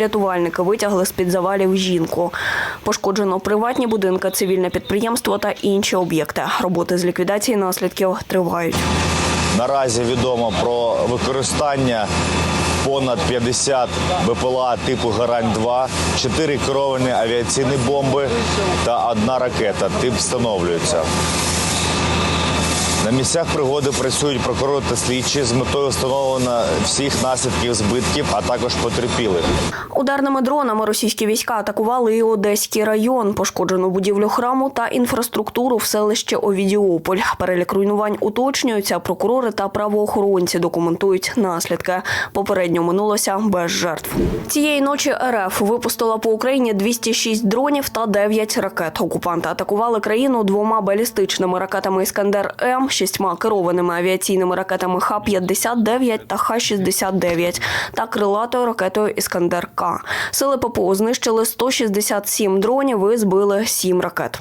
Рятувальники витягли з-під завалів жінку. Пошкоджено приватні будинки, цивільне підприємство та інші об'єкти. Роботи з ліквідації наслідків тривають. Наразі відомо про використання понад 50 БПЛА типу Гарань-2, 4 керовані авіаційні бомби та одна ракета. Тип встановлюється. На місцях пригоди працюють прокурори та слідчі з метою встановлення всіх наслідків збитків, а також потерпілих. Ударними дронами російські війська атакували і Одеський район, пошкоджену будівлю храму та інфраструктуру в селищі Овідіополь. Перелік руйнувань уточнюється. Прокурори та правоохоронці документують наслідки. Попередньо минулося без жертв. Цієї ночі РФ випустила по Україні 206 дронів та 9 ракет. Окупанти атакували країну двома балістичними ракетами Іскандер М, шістьма керованими авіаційними ракетами Х-59 та Х-69 та крилатою ракетою Іскандер К. Сили ППО знищили 167 дронів і збили 7 ракет.